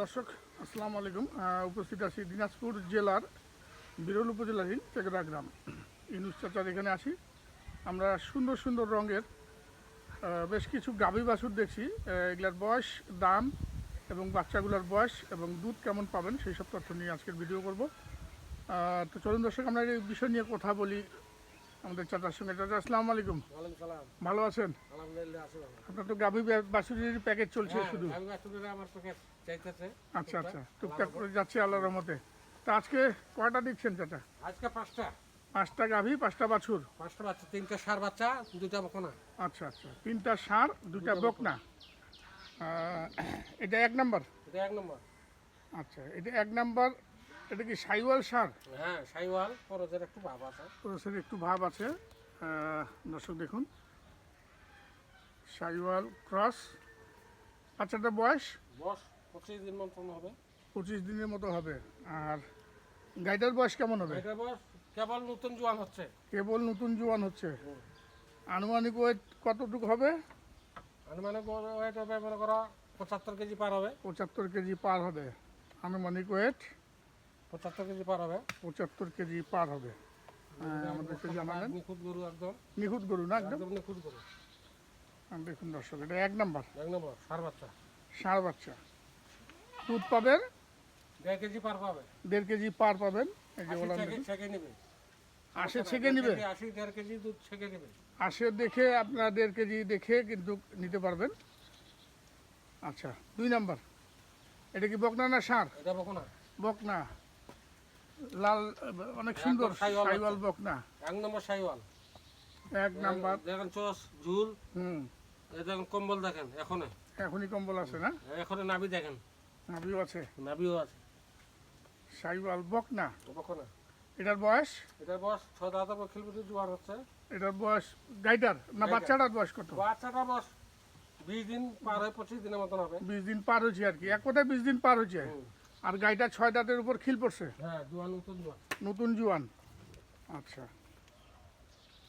দর্শক, আসসালামু আলাইকুম। উপস্থিত আছি দিনাজপুর জেলার বিরল উপজেলাধীন চেকরা গ্রাম। ইনুস চাচার এখানে আসি। আমরা সুন্দর সুন্দর রঙের বেশ কিছু গাভী বাছুর দেখছি। এগুলার বয়স, দাম এবং বাচ্চাগুলোর বয়স এবং দুধ কেমন পাবেন সেই সব তথ্য নিয়ে আজকের ভিডিও করব। তো চলুন দর্শক, আমরা এই বিষয় নিয়ে কথা বলি। আমাদের চাচার সঙ্গে। চাচা আসসালামু আলাইকুম। ভালো আছেন? আপনার তো গাভী বাছুরের প্যাকেজ চলছে হ্যাঁ, শুধু। আচ্ছা আচ্ছা। টুকটাক করে যাচ্ছে আল্লাহর রহমতে। তা আজকে কয়টা দিচ্ছেন চাচা? আজকে পাঁচটা। পাঁচটা গাভী পাঁচটা বাছুর? পাঁচটা বাচ্চা তিনটা সার বাচ্চা দুটা বকনা। আচ্ছা আচ্ছা। তিনটা সার দুটা বকনা। এটা এক নাম্বার? এটা এক নম্বর। আচ্ছা এটা এক নাম্বার এটা কি সাইওয়াল সার? হ্যাঁ সাইওয়াল খরচের একটু ভাব আছে। ক্রসের একটু ভাব আছে। দর্শক দেখুন। সাইওয়াল ক্রস। বাচ্চাটার বয়স? বস পঁচিশ দিন মতন হবে। পঁচিশ দিনের মতো হবে। আর গাইটার বয়স কেমন হবে? এটা বস কেবল নতুন জোয়ান হচ্ছে। কেবল নতুন জোয়ান হচ্ছে। আনুমানিক ওয়েট কতটুকু হবে? আনুমানিক ওয়েট হবে মনে করো পঁচাত্তর কেজি পার হবে। পঁচাত্তর কেজি পার হবে। আনুমানিক ওয়েট পঁচাত্তর কেজি পার হবে। পঁচাত্তর কেজি পার হবে। হ্যাঁ, আমাদেরকে জানালেন। নিখুঁত গরু একদম। নিখুঁত গরু না একদম? নিখুঁত গরু। দেখুন দর্শক এটা এক নাম্বার। এক নম্বর সার বাচ্চা। ষাঁড় বাচ্চা। দুধ পাবেন? দেড় কেজি পার পাবে। দেড় কেজি পার পাবেন। এই যে আশি ছেঁকে দেখুন। ছেঁকে নেবে। আসে ছেঁকে নিবে? আশি দেড় কেজি দুধ ছেঁকে নেবে। আসে দেখে আপনারা দেড় কেজি দেখে কিন্তু নিতে পারবেন। আচ্ছা দুই নাম্বার। এটা কি বকনা না ষাঁড় এটা বকনা। বকনা। লাল অনেক সুন্দর সাইওয়াল সাইওয়াল বকনা এক নম্বর সাইওয়াল। এক নাম্বার। দেখেন চস ঝুল। হুম। দেখেন কম্বল দেখেন এখনে। এখনই কম্বল আছে না? এখনে নাভি দেখেন। নাভিও আছে। নাভিও আছে। সাইওয়াল বকনা বকনা এটার বয়স? এটার বয়স ছয় দাদা খেলবুটি জোয়ার হচ্ছে। এটার বয়স গাইটার না বাচ্চাটার বয়স কত? বাচ্চাটা বয়স বিশ দিন পার হয়ে পঁচিশ দিনের মতন হবে। বিশ দিন পার হয়েছে আর কি। এক কথায় বিশ দিন পার হয়েছে। আর গাইটা ছয় দাঁতের উপর খিল পড়ছে? হ্যাঁ জোয়ান নতুন জোয়ান। নতুন জুয়ান। আচ্ছা।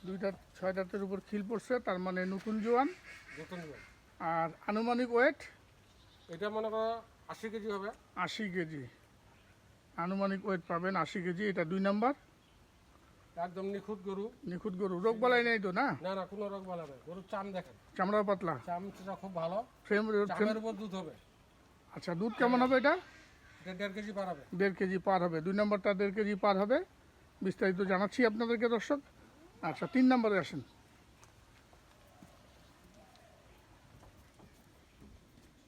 দুইটা ছয় দাঁতের উপর খিল পড়ছে তার মানে নতুন জোয়ান। নতুন জোয়ান। আর আনুমানিক ওয়েট এটা মনে করো আশি কেজি হবে। আশি কেজি। আনুমানিক ওয়েট পাবেন আশি কেজি এটা দুই নাম্বার। একদম নিখুঁত গরু। নিখুঁত গরু। রোগ বালাই নেই তো না? না না কোনো রোগ বলা নেই। গরুর চাম দেখেন। চামড়া পাতলা। চামটা খুব ভালো। ফ্রেম চামের উপর দুধ হবে। আচ্ছা দুধ কেমন হবে এটা? দেড় কেজি পার হবে। দুই নম্বরটা দেড় কেজি পার হবে। বিস্তারিত জানাচ্ছি আপনাদেরকে দর্শক। আচ্ছা তিন নম্বরে আসেন।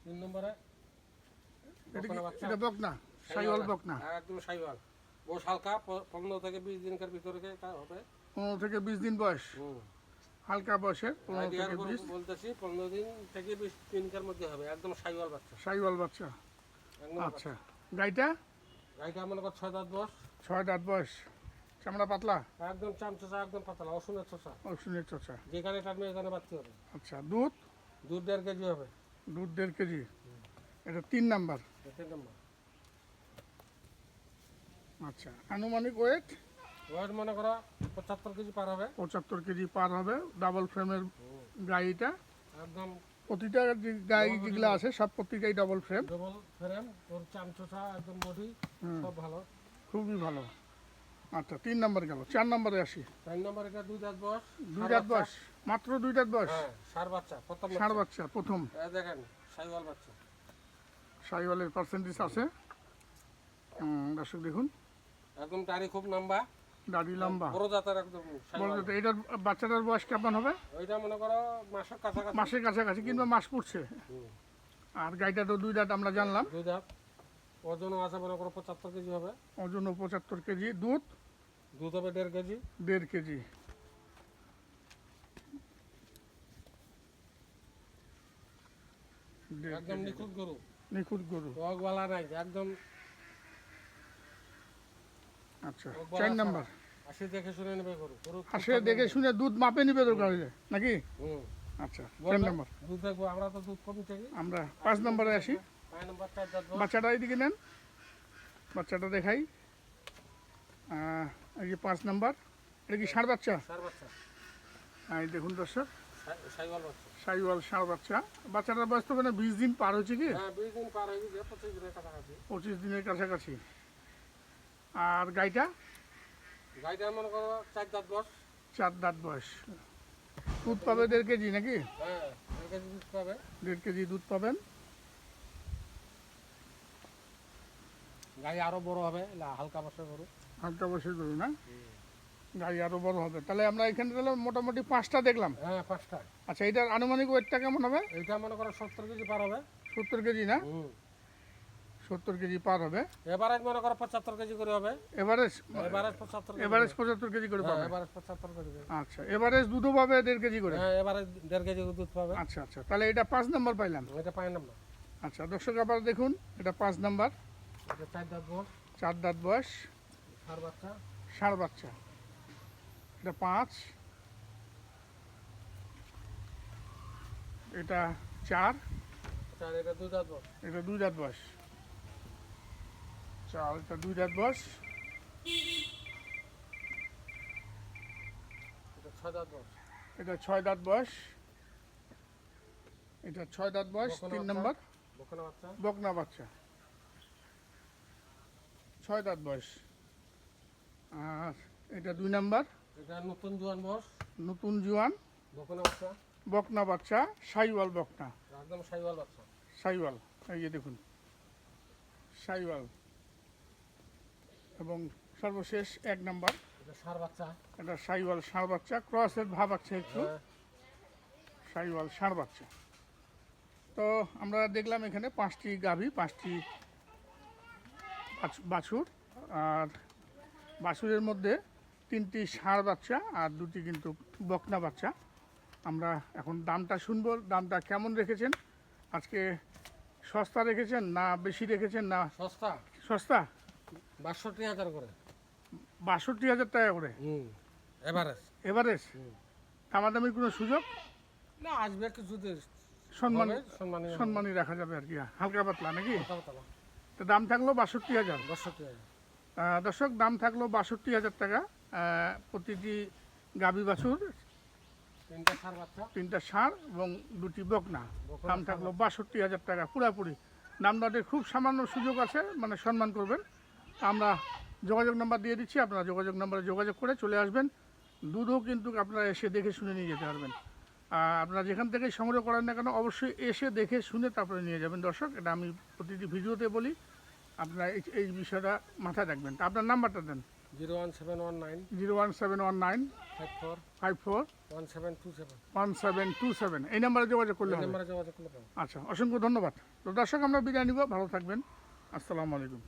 তিন নম্বরে? এটা বকনা বাচ্চা। এটা বকনা? সাইওয়াল বকনা? হ্যাঁ, একদম সাইওয়াল। বস হালকা পনেরো থেকে বিশ দিনকার ভিতরে হবে। পনেরো থেকে বিশ দিন বয়স? হালকা বয়সে পনেরো থেকে বিশ? বলতেছি পনেরো দিন থেকে বিশ দিনকার মধ্যে হবে। একদম সাইওয়াল বাচ্চা। সাইওয়াল বাচ্চা। আচ্ছা। গাইটা গাড়িটা মনে কর ছয় দাঁত বস ছয় দাঁত বয়স। চামড়া পাতলা? একদম চামচোচা একদম পাতলা অসুনের চোচা। অশ্বিনের চোচা। যেখানে টানবে এখানে বাড়তে হবে। আচ্ছা দুধ? দুধ দেড় কেজি হবে। দুধ দেড় কেজি। এটা তিন নাম্বার। তিন নম্বর। আচ্ছা আনুমানিক ওয়েট? ওয়েট মনে করো পঁচাত্তর কেজি পার হবে। পঁচাত্তর কেজি পার হবে ডাবল ফ্রেমের গাড়িটা। একদম প্রতিটা গাড়ি যেগুলো আছে সব প্রতিটাই ডাবল ফ্রেম ডবল ফ্রেম ওর চামচোচা একদম বডি সব ভালো। খুবই ভালো। আচ্ছা তিন নম্বর গেল চার নম্বরে আসি। চার নম্বর গেল দুই দাঁত বয়স দুই দাঁত বয়স মাত্র দুই দাঁত বয়স? হ্যাঁ সার বাচ্চা প্রথম ষাঁড় বাচ্চা। প্রথম। দেখেন সাইওয়াল বাচ্চা। সাইওয়ালের পার্সেন্টেজ আছে। দর্শক দেখুন। একদম টারি খুব লম্বা দাড়ি লম্বা। বড় জাতের একদম সাইওয়াল তো এটার বাচ্চাটার বয়স কেমন হবে? ওইটা মনে করো মাসের কাছাকাছি। মাসের কাছাকাছি কিংবা মাস পড়ছে? আর গাইটা তো দুই দাঁত আমরা জানলাম। দুই দাঁত। ওজনও আছে মনে করো পঁচাত্তর কেজি হবে। ওজন পঁচাত্তর কেজি। দুধ? দুধ হবে দেড় কেজি। দেড় কেজি। একদম নিখুঁত গরু। নিখুঁত গরু। রোগওয়ালা নাই একদম আচ্ছা চার নাম্বার। আসি দেখে শুনে নেবে গরু। গরু আসে দেখে শুনে দুধ মাপে নিবে দরকার হলে নাকি? আচ্ছা চার দুধ দেখব আমরা তো দুধ কম থেকে আমরা পাঁচ নম্বরে আসি। বাচ্চাটা এইদিকে নেন। বাচ্চাটা দেখাই। এই যে পাঁচ নাম্বার এটা কি ষাঁড় বাচ্চা? সার বাচ্চা। এই দেখুন দর্শক। সাইওয়াল ষাঁড় বাচ্চা। বাচ্চাটার বয়স তো মানে বিশ দিন পার হয়েছে কি? হ্যাঁ হয়ে পঁচিশ দিনের কাছাকাছি। আর গাইটা? মনে করো চার দাঁত বস চার দাঁত বয়স। দুধ পাবে দেড় কেজি নাকি? হ্যাঁ দেড় কেজি দুধ পাবে। দেড় কেজি দুধ পাবেন। গাড়ি আরও বড় হবে হালকা বসে গরু। হালকা বসে করুন না? গাড়ি আরও বড় হবে। তাহলে আমরা এখানে তাহলে মোটামুটি পাঁচটা দেখলাম। হ্যাঁ পাঁচটা। আচ্ছা এটার আনুমানিক ওয়েটটা কেমন হবে? এইটা মনে করো সত্তর কেজি পার হবে। সত্তর কেজি না? সত্তর কেজি পার হবে। এভারেজ মনে করো পঁচাত্তর কেজি করে হবে। এভারেজ এভারেজ পঁচাত্তর কেজি এভারেজ পঁচাত্তর কেজি করে হ্যাঁ পাবে। এভারেজ পঁচাত্তর কেজি আচ্ছা এভারেজ দুধও পাবে দেড় কেজি করে। হ্যাঁ এভারেজ দেড় কেজি দুধ পাবে। আচ্ছা আচ্ছা তাহলে এটা পাঁচ নাম্বার পাইলাম। এটা পাই নাম্বার। আচ্ছা দর্শক আবার দেখুন এটা পাঁচ নাম্বার। এটা চার দাঁত বস চার দাঁত বয়স। সার বাচ্চা। ষাঁড় বাচ্চা। এটা পাঁচ। এটা চার। এটা দুই দাঁত বস এটা দুই দাঁত বয়স। চার এটা দুই দাঁত বয়স এটা ছয় দাঁত বস। এটা ছয় দাঁত বয়স এটা ছয় দাঁত বয়স তিন। নম্বর। বকনা বাচ্চা? বাচ্চা। ছয় দাঁত বয়স আর এটা দুই নাম্বার। এটা নতুন জোয়ান বস। নতুন জোয়ান। বকনা বাচ্চা? বকনা বাচ্চা সাইওয়াল বকনা। একদম সাইওয়াল বাচ্চা। সাইওয়াল এই যে দেখুন। সাইওয়াল। এবং সর্বশেষ এক নাম্বার। এটা সাইওয়াল ষাঁড় বাচ্চা। ক্রসের ভাব আছে একটু। হ্যাঁ। সাইওয়াল ষাঁড় বাচ্চা। তো আমরা দেখলাম এখানে পাঁচটি গাভী পাঁচটি বাছুর। আর বাছুরের মধ্যে তিনটি ষাঁড় বাচ্চা আর দুটি কিন্তু বকনা বাচ্চা। আমরা এখন দামটা শুনব। দামটা কেমন রেখেছেন? আজকে সস্তা রেখেছেন না বেশি রেখেছেন না? সস্তা। সস্তা? বাষট্টি হাজার করে। বাষট্টি হাজার টাকা করে? এভারেজ এভারেজ দামাদামির কোনো সুযোগ? না আসবে কিছু সম্মান সম্মানী সম্মানই রাখা যাবে আর কি। হালকা পাতলা নাকি? তো দাম থাকল বাষট্টি হাজার। বাষট্টি হাজার। দর্শক দাম থাকল বাষট্টি হাজার টাকা। প্রতিটি গাভী বাছুর তিনটা সার ষাঁড় এবং দুটি বকনা। দাম থাকল বাষট্টি হাজার টাকা। পুরাপুরি। দাম দরের খুব সামান্য সুযোগ আছে মানে সম্মান করবেন। আমরা যোগাযোগ নাম্বার দিয়ে দিচ্ছি আপনারা যোগাযোগ নাম্বারে যোগাযোগ করে চলে আসবেন। দুধও কিন্তু আপনারা এসে দেখে শুনে নিয়ে যেতে পারবেন। আর আপনারা যেখান থেকে সংগ্রহ করেন না কেন অবশ্যই এসে দেখে শুনে তারপরে নিয়ে যাবেন। দর্শক এটা আমি প্রতিটি ভিডিওতে বলি আপনারা এই এই বিষয়টা মাথায় রাখবেন। তা আপনার নাম্বারটা দেন। Zero one seven one nine zero one seven one nine five four five four one seven two seven one seven two seven. এই নাম্বারে যোগাযোগ করলে নাম্বারে যোগাযোগ করলে আচ্ছা অসংখ্য ধন্যবাদ। তো দর্শক আমরা বিদায় নিব। ভালো থাকবেন। আসসালামু আলাইকুম।